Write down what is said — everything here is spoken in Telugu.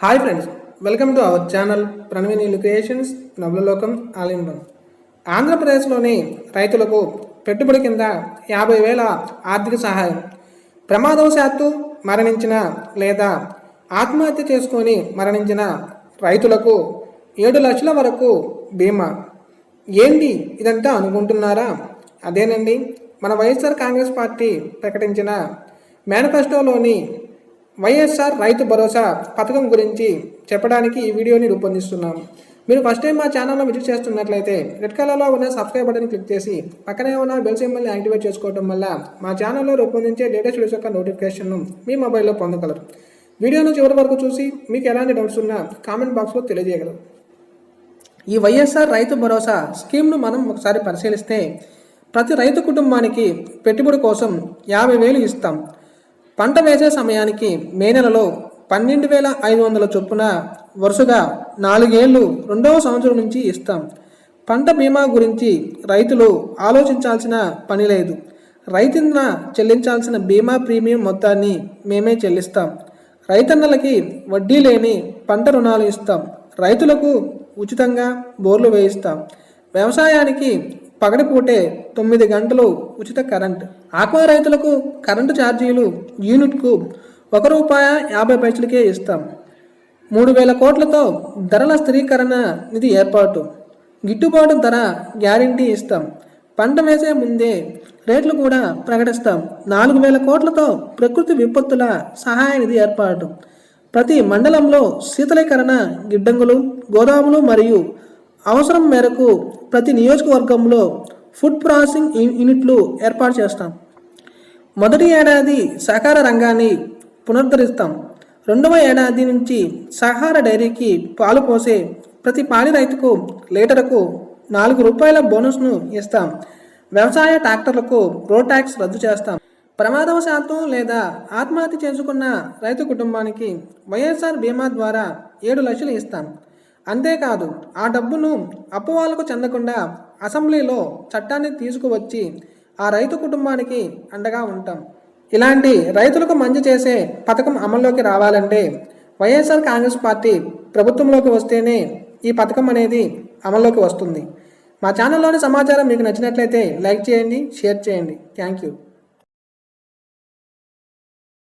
Hi friends welcome to our channel ప్రణవినీలు creations నవలలోకం ఆలింబం ఆంధ్రప్రదేశ్లోని రైతులకు పెట్టుబడి కింద యాభై వేల ఆర్థిక సహాయం. ప్రమాదవశాత్తు మరణించిన లేదా ఆత్మహత్య చేసుకొని మరణించిన రైతులకు ఏడు లక్షల వరకు బీమా. ఏంటి ఇదంతా అనుకుంటున్నారా? అదేనండి మన వైఎస్ఆర్ కాంగ్రెస్ పార్టీ ప్రకటించిన మేనిఫెస్టోలోని వైఎస్ఆర్ రైతు భరోసా పథకం గురించి చెప్పడానికి ఈ వీడియోని రూపొందిస్తున్నాం. మీరు ఫస్ట్ టైం మా ఛానల్ను విజిట్ చేస్తున్నట్లయితే రెడ్ కలర్లో ఉన్న సబ్స్క్రైబ్ బటన్ క్లిక్ చేసి పక్కనే ఉన్న బెల్ సింబల్ని యాక్టివేట్ చేసుకోవడం వల్ల మా ఛానల్లో రూపొందించే లేటెస్ట్ వీడియోస్ యొక్క నోటిఫికేషన్ను మీ మొబైల్లో పొందగలరు. వీడియోను చివరి వరకు చూసి మీకు ఎలాంటి డౌట్స్ ఉన్నా కామెంట్ బాక్స్లో తెలియజేయగలరు. ఈ వైఎస్ఆర్ రైతు భరోసా స్కీమ్ను మనం ఒకసారి పరిశీలిస్తే ప్రతి రైతు కుటుంబానికి పెట్టుబడి కోసం యాభై వేలు ఇస్తాం. పంట వేసే సమయానికి మే నెలలో పన్నెండు వేల ఐదు వందల చొప్పున వరుసగా నాలుగేళ్ళు రెండవ సంవత్సరం నుంచి ఇస్తాం. పంట బీమా గురించి రైతులు ఆలోచించాల్సిన పని లేదు. రైతన్న చెల్లించాల్సిన బీమా ప్రీమియం మొత్తాన్ని మేమే చెల్లిస్తాం. రైతన్నలకి వడ్డీ లేని పంట రుణాలు ఇస్తాం. రైతులకు ఉచితంగా బోర్లు వేయిస్తాం. వ్యవసాయానికి పగటిపూటే తొమ్మిది గంటలు ఉచిత కరెంట్. ఆక్వా రైతులకు కరెంటు ఛార్జీలు యూనిట్కు ఒక రూపాయ యాభై పైసలకే ఇస్తాం. మూడు వేల కోట్లతో ధరల స్థిరీకరణ నిధి ఏర్పాటు. గిట్టుబాటు ధర గ్యారంటీ ఇస్తాం. పంట వేసే ముందే రేట్లు కూడా ప్రకటిస్తాం. నాలుగు వేల కోట్లతో ప్రకృతి విపత్తుల సహాయ నిధి ఏర్పాటు. ప్రతి మండలంలో శీతలీకరణ గిడ్డంగులు గోదాములు మరియు అవసరం మేరకు ప్రతి నియోజకవర్గంలో ఫుడ్ ప్రాసెసింగ్ యూనిట్లు ఏర్పాటు చేస్తాం. మొదటి ఏడాది సహకార రంగాన్ని పునరుద్ధరిస్తాం. రెండవ ఏడాది నుంచి సహకార డైరీకి పాలు పోసే ప్రతి పాడి రైతుకు లీటరుకు నాలుగు రూపాయల బోనస్ను ఇస్తాం. వ్యవసాయ ట్రాక్టర్లకు రోడ్ ట్యాక్స్ రద్దు చేస్తాం. ప్రమాదవశాత్తు లేదా ఆత్మహత్య చేసుకున్న రైతు కుటుంబానికి వైఎస్ఆర్ బీమా ద్వారా ఏడు లక్షలు ఇస్తాం. అంతేకాదు ఆ డబ్బును అప్పు వాళ్ళకు చెందకుండా అసెంబ్లీలో చట్టాన్ని తీసుకువచ్చి ఆ రైతు కుటుంబానికి అండగా ఉంటాం. ఇలాంటి రైతులకు మంచి చేసే పథకం అమల్లోకి రావాలంటే వైఎస్ఆర్ కాంగ్రెస్ పార్టీ ప్రభుత్వంలోకి వస్తేనే ఈ పథకం అనేది అమల్లోకి వస్తుంది. మా ఛానల్లోని సమాచారం మీకు నచ్చినట్లయితే లైక్ చేయండి షేర్ చేయండి. Thank you.